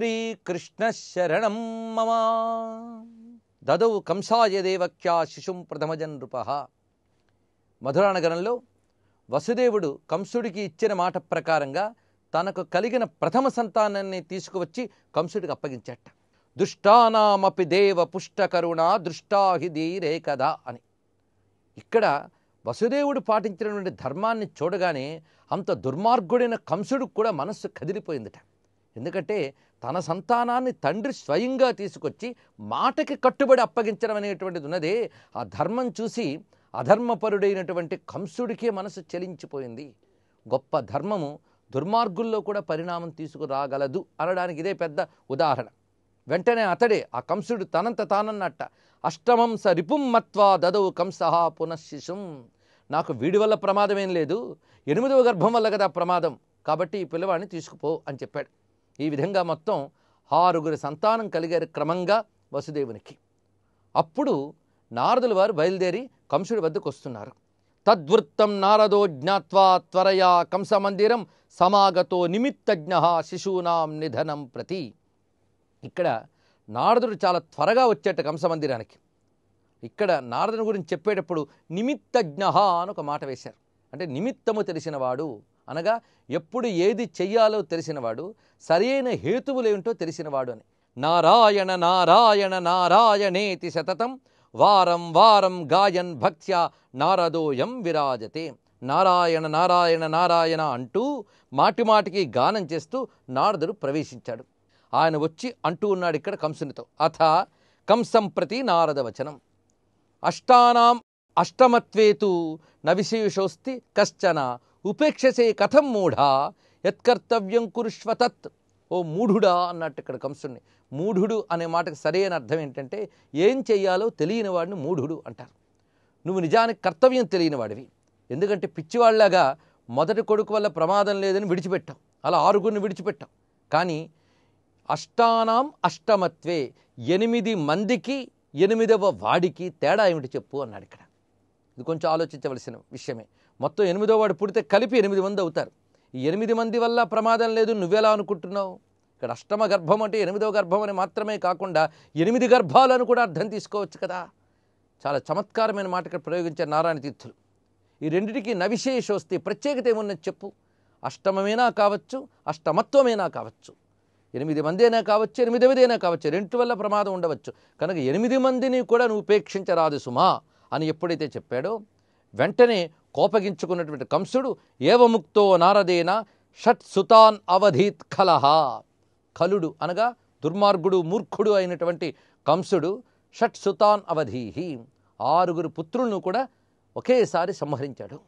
శ్రీకృష్ణ శరణం మమ. దదౌ కంసాయ దేవక్యా శిశుం ప్రథమజన్ నృప మధురానగరంలో వసుదేవుడు కంసుడికి ఇచ్చిన మాట ప్రకారంగా తనకు కలిగిన ప్రథమ సంతానాన్ని తీసుకువచ్చి కంసుడికి అప్పగించట. దుష్టానామపి దేవ పుష్టకరుణ దృష్టాహిధీరే కదా అని. ఇక్కడ వసుదేవుడు పాటించినటువంటి ధర్మాన్ని చూడగానే అంత దుర్మార్గుడైన కంసుడికి కూడా మనస్సు కదిలిపోయిందట. ఎందుకంటే తన సంతానాన్ని తండ్రి స్వయంగా తీసుకొచ్చి మాటకి కట్టుబడి అప్పగించడం అనేటువంటిది ఉన్నదే. ఆ ధర్మం చూసి అధర్మపరుడైనటువంటి కంసుడికే మనసు చలించిపోయింది. గొప్ప ధర్మము దుర్మార్గుల్లో కూడా పరిణామం తీసుకురాగలదు అనడానికి ఇదే పెద్ద ఉదాహరణ. వెంటనే అతడే ఆ కంసుడు తనంత తానన్నట్ట అష్టమం స రిపుం మత్వా దదవు కంసహ పునఃశిశుం. నాకు వీడి వల్ల ప్రమాదం ఏం లేదు. ఎనిమిదవ గర్భం వల్ల కదా ప్రమాదం. కాబట్టి ఈ పిల్లవాడిని తీసుకుపో అని చెప్పాడు. ఈ విధంగా మొత్తం ఆరుగురి సంతానం కలిగారు క్రమంగా వసుదేవునికి. అప్పుడు నారదుల వారు బయలుదేరి కంసుడి వద్దకు వస్తున్నారు. తద్వృత్తం నారదో జ్ఞాత్వా త్వరయా కంసమందిరం సమాగతో నిమిత్తజ్ఞ శిశూనాం నిధనం ప్రతి. ఇక్కడ నారదుడు చాలా త్వరగా వచ్చేట కంసమందిరానికి. ఇక్కడ నారదుని గురించి చెప్పేటప్పుడు నిమిత్తజ్ఞ అని ఒక మాట వేశారు. అంటే నిమిత్తము తెలిసినవాడు అనగా ఎప్పుడు ఏది చెయ్యాలో తెలిసినవాడు సరైన హేతువులేమిటో తెలిసినవాడు అని. నారాయణ నారాయణ నారాయణేతి సతతం వారం వారం గాయన్ భక్త్యా నారదోయం విరాజతే. నారాయణ నారాయణ నారాయణ అంటూ మాటిమాటికి గానం చేస్తూ నారదుడు ప్రవేశించాడు. ఆయన వచ్చి అంటూ ఉన్నాడు ఇక్కడ కంసునితో. అథ కంసం ప్రతి నారద వచనం అష్టానాం అష్టమత్వేతు నవిశేషోస్తి కశ్చన ఉపేక్షసే కథం మూఢా యత్కర్తవ్యం కురుష్వ తత్. ఓ మూఢుడా అన్నట్టు ఇక్కడ కంసుని మూఢుడు అనే మాటకు సరైన అర్థం ఏంటంటే ఏం చెయ్యాలో తెలియని వాడిని మూఢుడు అంటారు. నువ్వు నిజానికి కర్తవ్యం తెలియని వాడివి. ఎందుకంటే పిచ్చివాళ్ళాగా మొదటి కొడుకు వల్ల ప్రమాదం లేదని విడిచిపెట్టావు. అలా ఆరుగురిని విడిచిపెట్టావు. కానీ అష్టానాం అష్టమత్వే ఎనిమిది మందికి ఎనిమిదవ వాడికి తేడా ఏమిటి చెప్పు అన్నాడు ఇక్కడ. ఇది కొంచెం ఆలోచించవలసిన విషయమే. మొత్తం ఎనిమిదో వాడు పుడితే కలిపి ఎనిమిది మంది అవుతారు. ఈ ఎనిమిది మంది వల్ల ప్రమాదం లేదు నువ్వెలా అనుకుంటున్నావు? ఇక్కడ అష్టమ గర్భం అంటే ఎనిమిదవ గర్భం అని మాత్రమే కాకుండా ఎనిమిది గర్భాలను కూడా అర్థం తీసుకోవచ్చు కదా? చాలా చమత్కారమైన మాట ఇక్కడ ప్రయోగించారు నారాయణ తీర్థులు. ఈ రెండిటికి నవిశేషోస్తి ప్రత్యేకత ఏమున్నది చెప్పు? అష్టమమైనా కావచ్చు అష్టమత్వమేనా కావచ్చు? ఎనిమిది మందేనా కావచ్చు ఎనిమిదవదైనా కావచ్చు? రెంటి వల్ల ప్రమాదం ఉండవచ్చు. కనుక ఎనిమిది మందిని కూడా నువ్వు ఉపేక్షించరాదు సుమా అని ఎప్పుడైతే చెప్పాడో వెంటనే కోపగించుకున్నటువంటి కంసుడు ఏవముక్తో నారదేన షట్ సుతాన్ అవధీత్ కలహ కలుడు అనగా దుర్మార్గుడు మూర్ఖుడు అయినటువంటి కంసుడు షట్ సుతాన్ అవధీహి. ఆరుగురు పుత్రులను కూడా ఒకేసారి సంహరించాడు.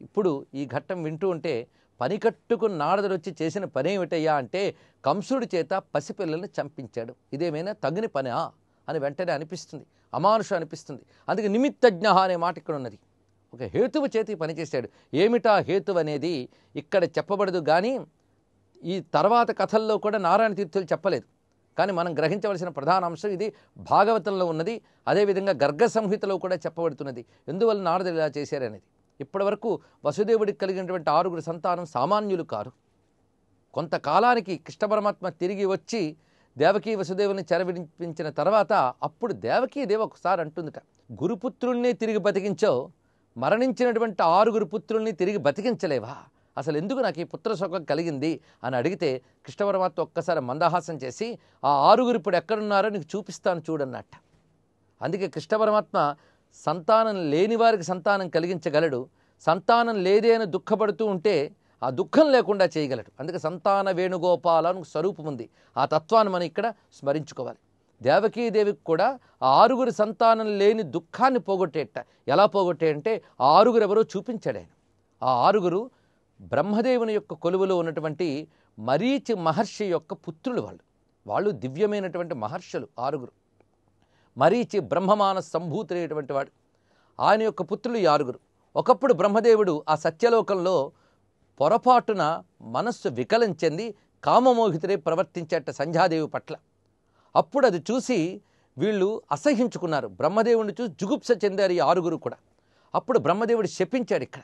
ఇప్పుడు ఈ ఘట్టం వింటూ ఉంటే పని కట్టుకుని నారదుడు వచ్చి చేసిన పని ఏమిటయ్యా అంటే కంసుడి చేత పసిపిల్లల్ని చంపించాడు. ఇదేమైనా తగిన పనా అని వెంటనే అనిపిస్తుంది. అమానుషం అనిపిస్తుంది. అందుకే నిమిత్తజ్ఞ అనే మాట ఇక్కడ ఉన్నది ఒక హేతువు చేతి పనిచేశాడు. ఏమిటా హేతు అనేది? ఇక్కడ చెప్పబడదు కానీ ఈ తర్వాత కథల్లో కూడా నారాయణ తీర్థులు చెప్పలేదు. కానీ మనం గ్రహించవలసిన ప్రధాన అంశం ఇది భాగవతంలో ఉన్నది అదేవిధంగా గర్గ సంహితలో కూడా చెప్పబడుతున్నది. ఎందువల్ల నారదులు ఇలా చేశారనేది ఇప్పటివరకు వసుదేవుడికి కలిగినటువంటి ఆరుగురు సంతానం సామాన్యులు కారు. కొంతకాలానికి కృష్ణ పరమాత్మ తిరిగి వచ్చి దేవకీ వసుదేవుని చెరవిడిపించిన తర్వాత అప్పుడు దేవకీ దేవ ఒకసారి అంటుందిట గురుపుత్రుణ్ణి తిరిగి బతికించో మరణించినటువంటి ఆరుగురు పుత్రుల్ని తిరిగి బతికించలేవా? అసలు ఎందుకు నాకు ఈ పుత్రశోకం కలిగింది అని అడిగితే కృష్ణ పరమాత్మ ఒక్కసారి మందహాసం చేసి ఆ ఆరుగురు ఇప్పుడు ఎక్కడున్నారో నీకు చూపిస్తాను చూడన్నట్ట. అందుకే కృష్ణ పరమాత్మ సంతానం లేని వారికి సంతానం కలిగించగలడు. సంతానం లేదే అని దుఃఖపడుతూ ఉంటే ఆ దుఃఖం లేకుండా చేయగలడు. అందుకే సంతాన వేణుగోపాల స్వరూపం ఉంది. ఆ తత్వాన్ని మనం ఇక్కడ స్మరించుకోవాలి. దేవకీదేవికి కూడా ఆ ఆరుగురు సంతానం లేని దుఃఖాన్ని పోగొట్టేట. ఎలా పోగొట్టే అంటే ఆ ఆరుగురు ఎవరో చూపించాడు ఆయన. ఆ ఆరుగురు బ్రహ్మదేవుని యొక్క కొలువులో ఉన్నటువంటి మరీచి మహర్షి యొక్క పుత్రులు వాళ్ళు. వాళ్ళు దివ్యమైనటువంటి మహర్షులు ఆరుగురు. మరీచి బ్రహ్మమాన సంభూతులైనటువంటి వాడు ఆయన యొక్క పుత్రులు ఈ ఆరుగురు. ఒకప్పుడు బ్రహ్మదేవుడు ఆ సత్యలోకంలో పొరపాటున మనస్సు వికలం చెంది కామమోహితుడే ప్రవర్తించేట సంధ్యాదేవి పట్ల. అప్పుడు అది చూసి వీళ్ళు అసహించుకున్నారు బ్రహ్మదేవుడిని చూసి జుగుప్స చెందారు ఈ ఆరుగురు కూడా. అప్పుడు బ్రహ్మదేవుడు శపించాడు ఇక్కడ.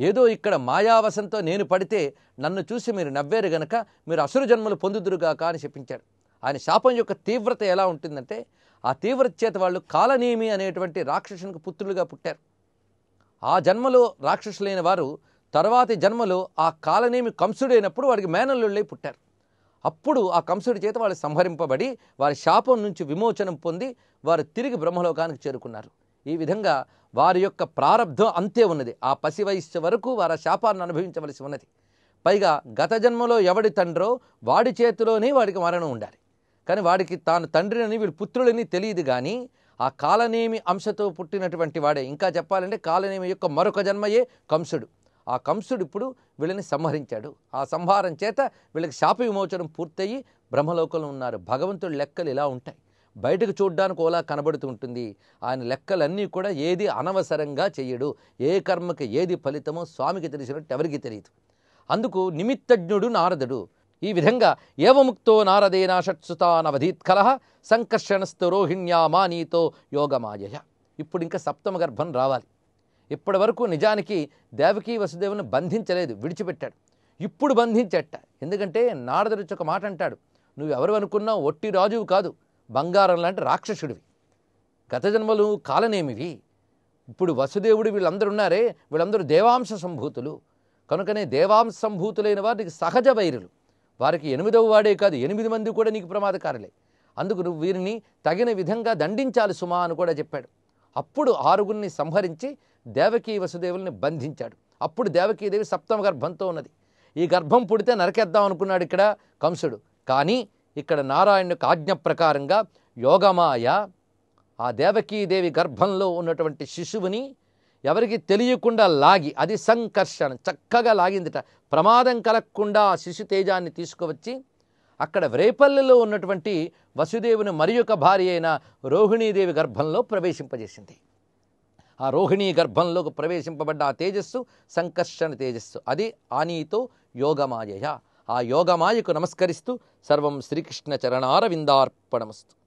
ఏదో ఇక్కడ మాయావశంతో నేను పడితే నన్ను చూసి మీరు నవ్వారు గనక మీరు అసురు జన్మలు పొందుదురుగాక అని శపించాడు. ఆయన శాపం యొక్క తీవ్రత ఎలా ఉంటుందంటే ఆ తీవ్రత చేత వాళ్ళు కాలనేమి అనేటువంటి రాక్షసునికి పుత్రులుగా పుట్టారు. ఆ జన్మలో రాక్షసులైన వారు తర్వాతి జన్మలో ఆ కాలనేమి కంసుడైనప్పుడు వాడికి మేనల్లుళ్ళై పుట్టారు. అప్పుడు ఆ కంసుడి చేత వాళ్ళు సంహరింపబడి వారి శాపం నుంచి విమోచనం పొంది వారు తిరిగి బ్రహ్మలోకానికి చేరుకున్నారు. ఈ విధంగా వారి యొక్క ప్రారంధం అంతే ఉన్నది. ఆ పసి వయస్సు వరకు వారి శాపాన్ని అనుభవించవలసి ఉన్నది. పైగా గత జన్మలో ఎవడి తండ్రో వాడి చేతిలోనే వాడికి మరణం ఉండాలి. కానీ వాడికి తాను తండ్రిని వీళ్ళు పుత్రులని తెలియదు కానీ ఆ కాలనేమి అంశతో పుట్టినటువంటి వాడే. ఇంకా చెప్పాలంటే కాలనేమి యొక్క మరొక జన్మయే కంసుడు. ఆ కంసుడు ఇప్పుడు వీళ్ళని సంహరించాడు. ఆ సంహారం చేత వీళ్ళకి శాప విమోచనం పూర్తయి బ్రహ్మలోకంలో ఉన్నారు. భగవంతుడి లెక్కలు ఇలా ఉంటాయి. బయటకు చూడ్డానికి ఓలా కనబడుతూ ఉంటుంది. ఆయన లెక్కలన్నీ కూడా ఏది అనవసరంగా చేయడు. ఏ కర్మకి ఏది ఫలితమో స్వామికి తెలిసినట్టు ఎవరికి తెలియదు. అందుకు నిమిత్తజ్ఞుడు నారదుడు. ఈ విధంగా ఏవముక్తో నారదేనా షట్సుతానవధీత్ కలహ సంకర్షణస్థు రోహిణ్యా యోగమాయయ. ఇప్పుడు ఇంకా సప్తమ గర్భం రావాలి. ఇప్పటి వరకు నిజానికి దేవకీ వసుదేవుని బంధించలేదు విడిచిపెట్టాడు. ఇప్పుడు బంధించట. ఎందుకంటే నారదుడు ఒక మాట అంటాడు నువ్వు ఎవరు అనుకున్నావు ఒట్టి రాజువు కాదు బంగారం లాంటి రాక్షసుడివి. గత జన్మలు కాలనేమివి? ఇప్పుడు వసుదేవుడు వీళ్ళందరూ ఉన్నారే వీళ్ళందరూ దేవాంశ సంభూతులు. కనుకనే దేవాంశ సంభూతులైన వారికి సహజ వైరులు వారికి ఎనిమిదవ వాడే కాదు ఎనిమిది మంది కూడా నీకు ప్రమాదకారులే. అందుకు నువ్వు వీరిని తగిన విధంగా దండించాలి సుమా అని కూడా చెప్పాడు. అప్పుడు ఆరుగురిని సంహరించి దేవకీ వసుదేవుల్ని బంధించాడు. అప్పుడు దేవకీదేవి సప్తమ గర్భంతో ఉన్నది. ఈ గర్భం పుడితే నరకేద్దాం అనుకున్నాడు ఇక్కడ కంసుడు. కానీ ఇక్కడ నారాయణ యొక్క ఆజ్ఞ ప్రకారంగా యోగమాయ ఆ దేవకీదేవి గర్భంలో ఉన్నటువంటి శిశువుని ఎవరికి తెలియకుండా లాగి అది సంకర్షణ చక్కగా లాగిందిట. ప్రమాదం కలగకుండా ఆ శిశు తేజాన్ని తీసుకువచ్చి అక్కడ వ్రేపల్లెలో ఉన్నటువంటి వసుదేవుని మరి యొక్క భార్య అయిన రోహిణీదేవి గర్భంలో ప్రవేశింపజేసింది. ఆ రోహిణీ గర్భంలోకి ప్రవేశింపబడ్డ ఆ తేజస్సు సంకర్షణ తేజస్సు. అది ఆనీతో యోగమాయయ. ఆ యోగమాయకు నమస్కరిస్తూ సర్వం శ్రీకృష్ణ చరణారవిందార్పణమస్తు.